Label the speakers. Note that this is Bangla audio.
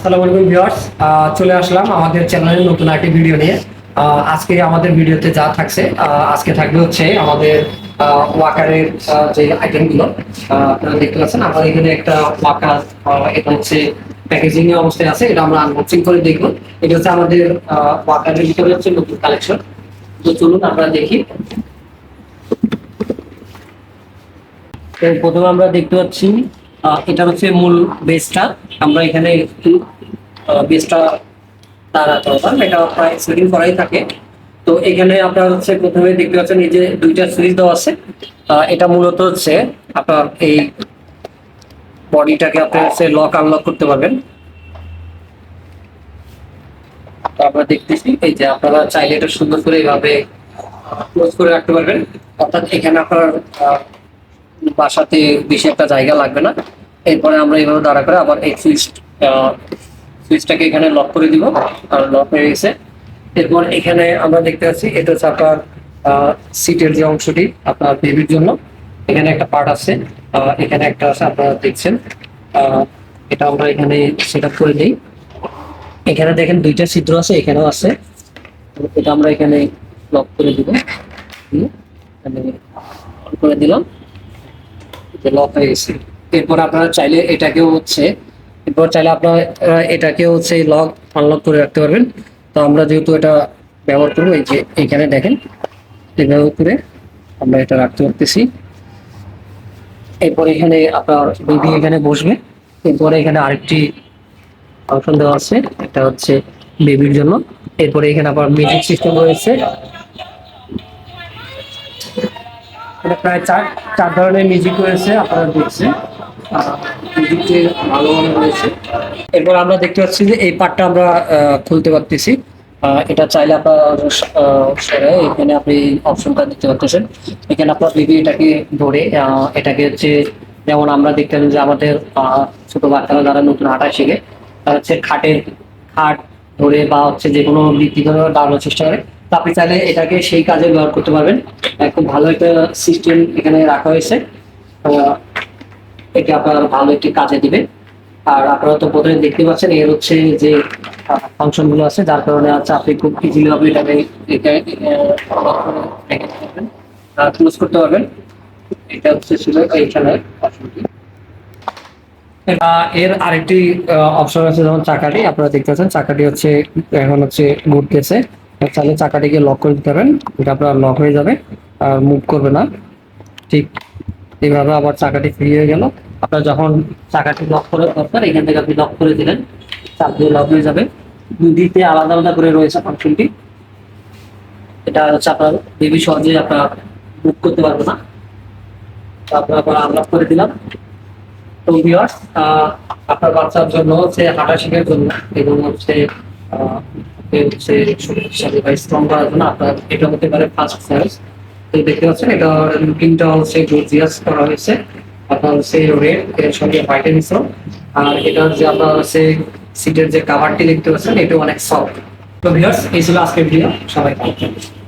Speaker 1: আসসালামু আলাইকুম ভিউয়ার্স। চলে আসলাম আমাদের চ্যানেলের নতুন একটি ভিডিও নিয়ে। আজকে আমাদের ভিডিওতে যা থাকছে আজকে থাকবে হচ্ছে আমাদের ওয়াকারের যে আইটেমগুলো আপনারা দেখতে পাচ্ছেন আমাদের এখানে একটা ওয়াকার এটা হচ্ছে প্যাকেজিং এর অবস্থায় আছে, এটা আমরা আনবক্সিং করে দেখব। এটা হচ্ছে আমাদের ওয়াকারের ভিতরে হচ্ছে নতুন কালেকশন তো চলুন আমরা দেখি। প্রথমে আমরা দেখতে পাচ্ছি এটা হচ্ছে মূল বেসটা আমরা এখানে একটু বেসটা দাঁড়াতে পারলাম এটা প্রায় সেটিং করাই থাকে। তো এখানে আপনার হচ্ছে প্রথমে দেখতে পাচ্ছেন এই যে দুইটা সুইচ দেওয়া আছে। এটা মূলত হচ্ছে আপনার এই বডিটাকে আপনি হচ্ছে লক আনলক করতে পারবেন। আমরা দেখতেছি, এই যে আপনারা চাইলে এটা সুন্দর করে এইভাবে ক্লোজ করে রাখতে পারবেন। অর্থাৎ এখানে আপনার বাসাতে বেশি একটা জায়গা লাগবে না। এরপরে আমরা এইভাবে দাঁড়া করে আবার এই সুইচ সুইচটাকে এখানে লক করে দিব। আর লক হয়ে গেছে। এরপর এখানে আমরা দেখতে পাচ্ছি, এটা হচ্ছে আপনার সিটের যে অংশটি, আপনার বেবির জন্য। এখানে একটা পার্ট আছে। এখানে একটা আছে, আপনারা দেখছেন। এটা আমরা এখানে সেট করে দিই। এখানে দেখেন দুইটা ছিদ্র আছে, এখানেও আছে। এটা আমরা এখানে লক করে দিব। এখানে করে দিলাম। লক হয়ে গেছে। এরপর আপনারা চাইলে এটাকেও হচ্ছে, এরপর চাইলে আপনারা এটাকেও হচ্ছে লক আনলক করে রাখতে পারবেন। তো আমরা যেহেতু এটা ব্যবহার করব, এই যে এখানে দেখেন, এভাবে করে আমরা এটা রাখতে পারতেছি। এরপর এখানে আপনার বেবি এখানে বসবে। এরপরে এখানে আরেকটি অপশন দেওয়া আছে, এটা হচ্ছে বেবির জন্য। এরপরে এখানে আবার মিউজিক সিস্টেম রয়েছে। এটা প্রায় চার চার ধরনের মিউজিক রয়েছে, আপনারা দেখছেন। মিউজিকটি এরপর আমরা দেখতে পাচ্ছি যে এই পার্টটা আমরা খুলতে পারতেছি। এটা চাইলে আপনার এখানে আপনি অপশনটা দিতে পারতেছেন। এখানে আপনার বেবি এটাকে ধরে এটাকে হচ্ছে, যেমন আমরা দেখতাম যে আমাদের ছোট বাচ্চারা যারা নতুন হাঁটা শিখে তারা হচ্ছে খাটের খাট ধরে বা হচ্ছে যে কোনো বৃত্তি ধরে দাঁড়ানোর চেষ্টা করে। আপনি চাইলে এটাকে সেই কাজে ব্যবহার করতে পারবেন। খুব ভালো একটা সিস্টেম এখানে রাখা হয়েছে। এটা আপনার ভালো একটি কাজে দিবে আর আপনারা তো প্রথমে দেখতে পাচ্ছেন, এর হচ্ছে যে ফাংশনগুলো আছে, যার কারণে হচ্ছে আপনি খুব ইজিলি আপনি এটাকে ক্লোজ করতে পারবেন। এটা হচ্ছে ছিল এইখানে এর আরেকটি অপশন আছে যেমন চাকাটি। আপনারা দেখতে পাচ্ছেন, চাকাটি হচ্ছে, এখন হচ্ছে ঘুরতেছে। চাইলে চাকাটিকে লক করে দিতে পারেন এটা আপনার লক হয়ে যাবে, আর মুভ করবে না। ঠিক এইভাবে আবার চাকাটি ফ্রি হয়ে গেল। আপনার যখন চাকাটি লক করে দরকার, এখান থেকে আপনি লক করে দিলেন, চাপ দিয়ে লক হয়ে যাবে। দুদিতে আলাদা আলাদা করে রয়েছে ফাংশনটি এটা হচ্ছে আপনার বেবি সহজে আপনার বুক করতে পারবে না। তো আপনার আবার আনলক করে দিলাম। তো আপনার বাচ্চার জন্য হচ্ছে হাঁটা শেখার জন্য এবং হচ্ছে হচ্ছে শক্তিশালী বা স্ট্রং করার জন্য আপনার এটা হতে পারে ফার্স্ট সাইজ তো দেখতে পাচ্ছেন, এটা লুকিংটা হচ্ছে গর্জিয়াস করা হয়েছে। আপনার হচ্ছে রেড এর সঙ্গে হোয়াইটের মিশ্রণ আর এটা হচ্ছে আপনার হচ্ছে সিটের যে কাভারটি দেখতে পাচ্ছেন এটা অনেক সফট তো ভিউয়ার্স এই ছিল আজকের ভিডিও সবাই ভালো।